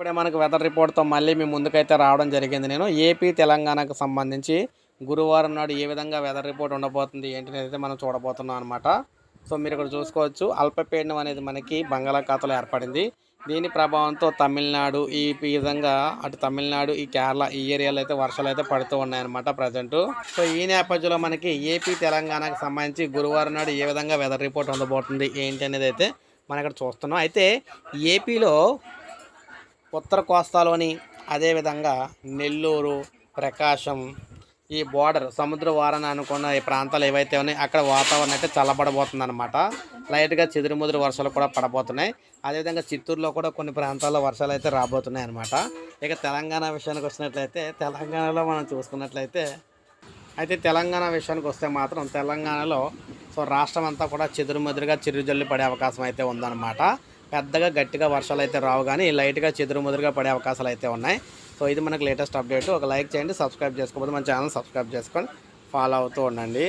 ఇప్పుడే మనకు వెదర్ రిపోర్ట్తో మళ్ళీ మీ ముందుకైతే రావడం జరిగింది. నేను ఏపీ తెలంగాణకు సంబంధించి గురువారం నాడు ఏ విధంగా వెదర్ రిపోర్ట్ ఉండబోతుంది ఏంటి అనేది మనం చూడబోతున్నాం అనమాట సో మీరు ఇక్కడ చూసుకోవచ్చు అల్పపీడనం అనేది మనకి బంగాళాఖాతంలో ఏర్పడింది. దీని ప్రభావంతో తమిళనాడు ఈ విధంగా అటు తమిళనాడు ఈ కేరళ ఈ ఏరియాలో అయితే వర్షాలు అయితే పడుతూ ఉన్నాయన్నమాట ప్రజెంట్ సో ఈ నేపథ్యంలో మనకి ఏపీ తెలంగాణకు సంబంధించి గురువారం నాడు ఏ విధంగా వెదర్ రిపోర్ట్ ఉండబోతుంది ఏంటి అనేది అయితే మనం ఇక్కడ చూస్తున్నాం. అయితే ఏపీలో ఉత్తర కోస్తాలోని అదేవిధంగా నెల్లూరు ప్రకాశం ఈ బోర్డర్ సముద్ర వారని అనుకున్న ఈ ప్రాంతాలు ఏవైతే ఉన్నాయో అక్కడ వాతావరణం అయితే చల్లబడబోతుంది అనమాట లైట్గా చెదురుముదురు వర్షాలు కూడా పడబోతున్నాయి. అదేవిధంగా చిత్తూరులో కూడా కొన్ని ప్రాంతాల్లో వర్షాలు అయితే రాబోతున్నాయి అనమాట ఇక తెలంగాణ విషయానికి వచ్చినట్లయితే తెలంగాణలో మనం చూసుకున్నట్లయితే అయితే తెలంగాణ విషయానికి వస్తే మాత్రం తెలంగాణలో సో రాష్ట్రం అంతా కూడా చెదురుమదురుగా చిరుజల్లు పడే అవకాశం అయితే ఉందన్నమాట. పెద్దగా గట్టిగా వర్షాలు అయితే రావు కానీ లైట్గా చెదురుముదురుగా పడే అవకాశాలు అయితే ఉన్నాయి. సో ఇది మనకు లేటెస్ట్ అప్డేట్. ఒక లైక్ చేయండి సబ్స్క్రైబ్ చేసుకోకపోతే మన ఛానల్ సబ్స్క్రైబ్ చేసుకొని ఫాలో అవుతూ ఉండండి.